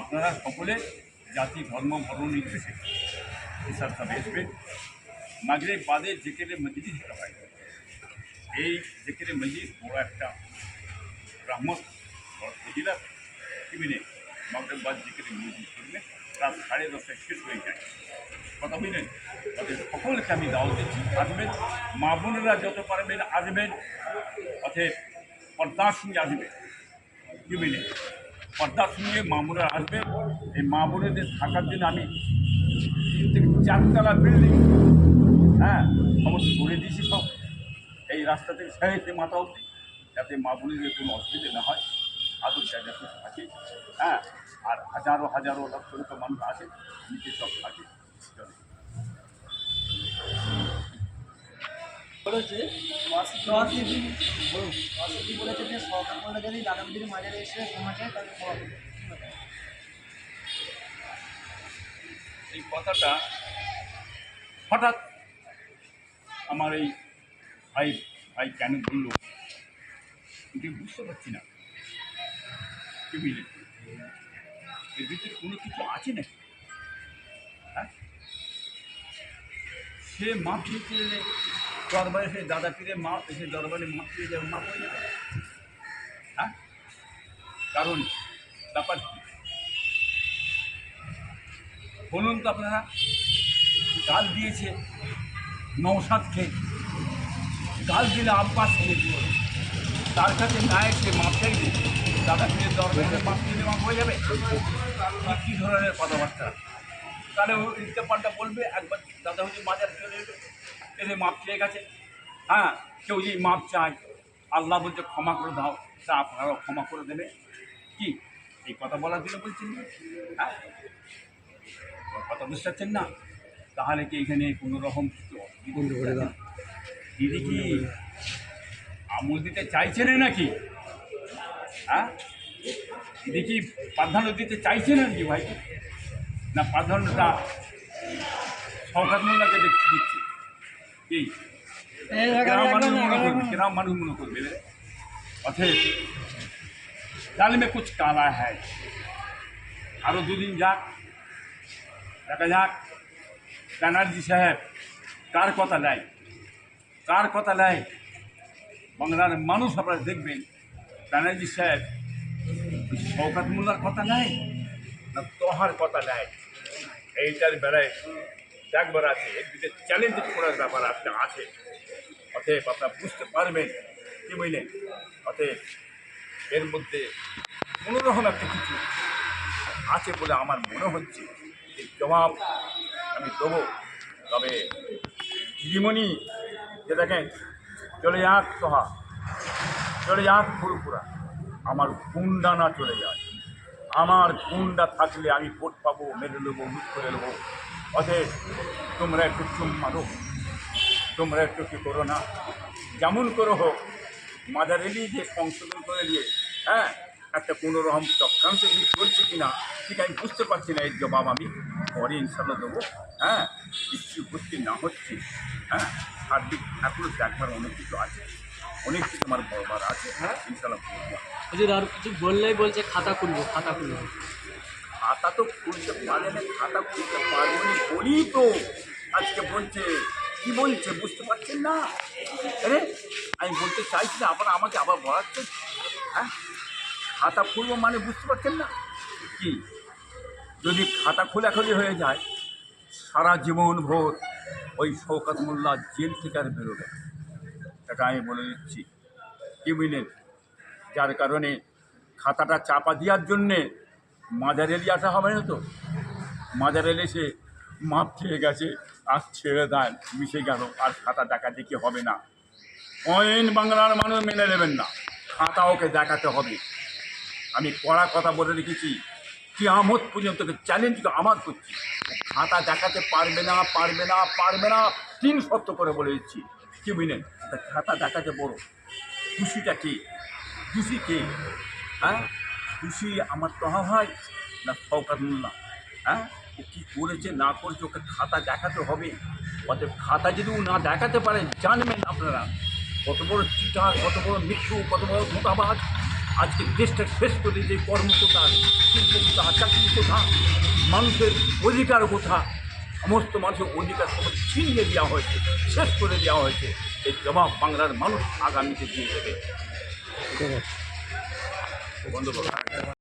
আপনারা সকলে জাতি, ধর্ম বর্ণ নির্বিশেষে হিসাব সাহেব আসবেন মাগরে বাদে জেকেরে মজলিস একটা হয়। এই জেকেরে মজলিস বড় একটা রহমত বড় ফজিলাত টিভিনে মাগরে বাদ জেকেরে মজলিস করবে রাত সাড়ে দশটায় শেষ হয়ে যায়। কথা বুঝলেন? তাদের সকলকে আমি দাওয়াত দিচ্ছি, আসবেন। মা বোনেরা যত পারবেন আসবেন। অতএব পর্দার সঙ্গে আসবেন। কি বুঝলেন পর্দার সঙ্গে মা বোনেরা আসবেন এই মা বোনেদের থাকার জন্য আমি তিন থেকে চারতলা বিল্ডিং হ্যাঁ সমস্ত করে দিয়েছি সব। এই রাস্তা থেকে সাহেতে মাথা অবধি, যাতে মা বোনেদের কোনো অসুবিধা না হয়। আদর জায়গা থাকে হ্যাঁ আর হাজারো হাজারো লক্ষ লক্ষ মানুষ আছে নিচে সব থাকে। চলে বলেছে যে সরকার যদি তাহলে এই কথাটা হঠাৎ আমার এই ভাই ভাই কেন বলল? কিন্তু বুঝতে পারছি না। এর ভিতরে কোনো কিছু আছে নাকি? হ্যাঁ? সে মাপ দরবারে সে দাদা পীরে মাপ সে দরবারে মাপ দিয়ে যাবে মাপ হয়ে যাবে হ্যাঁ? কারণ ব্যাপার। বলুন তো আপনারা গাল দিয়েছে নৌসাদকে গাল দিলে আব্বাস তার কাছে না এসে মাপ চাইবে দাদা ফিরে দরবারে মাপ দিলে মাপ হয়ে যাবে? কি ধরনের কথাবার্তা? তাহলে ও ইলতে পাল্টা বলবে, একবার দাদা হুজুর মাজার চলে এসে মাপ চেয়ে গেছে। হ্যাঁ কেউ যদি মাপ চায় আল্লাহ বলছে ক্ষমা করে দাও তা আপনারাও ক্ষমা করে দেবে। কি? এই কথা বলার জন্য বলছেন হ্যাঁ? কথা বুঝতে পারছেন না? তাহলে কি এখানে কোনো রকম? দিদি কি আমল দিতে চাইছে না নাকি? হ্যাঁ? দিদি কি প্রাধান্য দিতে চাইছে না নাকি ভাই? না প্রাধান্যটা সরকার মোল্লাকে দিচ্ছে। কি? গ্রাম মানুষ মনে করবে গ্রাম মানুষ মনে করবে ডাল মে কুছ কালা হ্যায়। আরও দুদিন যাক দেখা যাক ব্যানার্জি সাহেব কার কথা নেয় কার কথা নেয় বাংলার মানুষ আপনারা দেখবেন ব্যানার্জি সাহেব শওকাত মোল্লার কথা নেয় না তোহার কথা নেয় এইটার বেলায় একবার আছে ভিতরে চ্যালেঞ্জ করার ব্যাপার একটা আছে। অতএব আপনারা বুঝতে পারবেন কি বুঝলেন অতএব এর মধ্যে কোনোরকম একটা কিছু আছে বলে আমার মনে হচ্ছে এই জবাব আমি দেবো। তবে দিদিমণি, যে দেখেন, চলে যাক সোহা, চলে যাক ফুরফুরা আমার গুন্ডা না চলে যায়। আমার গুন্ডা থাকলে আমি ভোট পাবো, মেরে নেব মুখ করে নেব। অতএব, তোমরা একটু চুম মারো। তোমরা একটু কী করো না? যেমন করো হোক, মাদার এলি যে সংশোধন করে দিয়ে হ্যাঁ একটা কোনো রকম চক্রান্ত কি চলছে কি না ঠিক আমি বুঝতে পারছি না। এর জবাব আমি পরে ইনশাল্লাহ দেবো। হ্যাঁ কিছু হচ্ছে না হচ্ছে। হ্যাঁ সার্বিক এখনও দেখবার অনেক কিছু আছে। অনেক কিছু আমার বড়বার আছে। হ্যাঁ ইনশাল্লাহ বলব। হুজুর আর কিছু বললেই বলছে খাতা খুলবো খাতা খুলবো। খাতা তো খুলতে পারে না খাতা খুলতে পারব না বলি তো আজকে বলছে। কি বলছে বুঝতে পারছেন না? আরে আমি বলতে চাইছি না আবার আমাকে আবার বলাচ্ছে হ্যাঁ? খাতা খুলবো মানে বুঝতে পারছেন না? কি? যদি খাতা খোলাখুলি হয়ে যায় সারা জীবন ভোর ওই শৌকত মোল্লা জেল থেকে আর বেরোবে এটা আমি বলে দিচ্ছি। বুঝলেন যার কারণে খাতাটা চাপা দেওয়ার জন্যে মাজার এলি আসা হবে না তো? মাজার এলে সে মাপ খেয়ে গেছে আর ছেড়ে দেন, মিশে গেল, আর খাতা দেখা দেখি হবে না? পয়েন্ট বাংলার মানুষ মেনে নেবেন না, খাতা ওকে দেখাতে হবে। আমি কড়া কথা বলে রেখেছি কি আমত পর্যন্ত চ্যালেঞ্জ আমার করছি। খাতা দেখাতে পারবে না পারবে না পারবে না, তিন সত্য করে বলে দিচ্ছি। কি বুঝলেন? তা খাতা দেখাতে বড়। খুশিটা কি? খুশি কে? হ্যাঁ? খুশি আমার তহা হয় না শওকাত মোল্লা হ্যাঁ? ও কী করেছে না করেছে ওকে খাতা দেখাতে হবে? অতএব খাতা যদি ও না দেখাতে পারে, জানবেন আপনারা। কত বড় চিটা কত বড় মৃত্যু কত বড় ধোকাবাজ। আজকে দেশটা শেষ করে যে কর্মকর্তা, শিল্পকর্তা চাকরি কোথা মানুষের অধিকার কোথা? সমস্ত মানুষের অধিকার সব ছিনিয়ে দেওয়া হয়েছে শেষ করে দেওয়া হয়েছে। এই জবাব বাংলার মানুষ আগামীতে দিয়ে দেবে। বন্ধ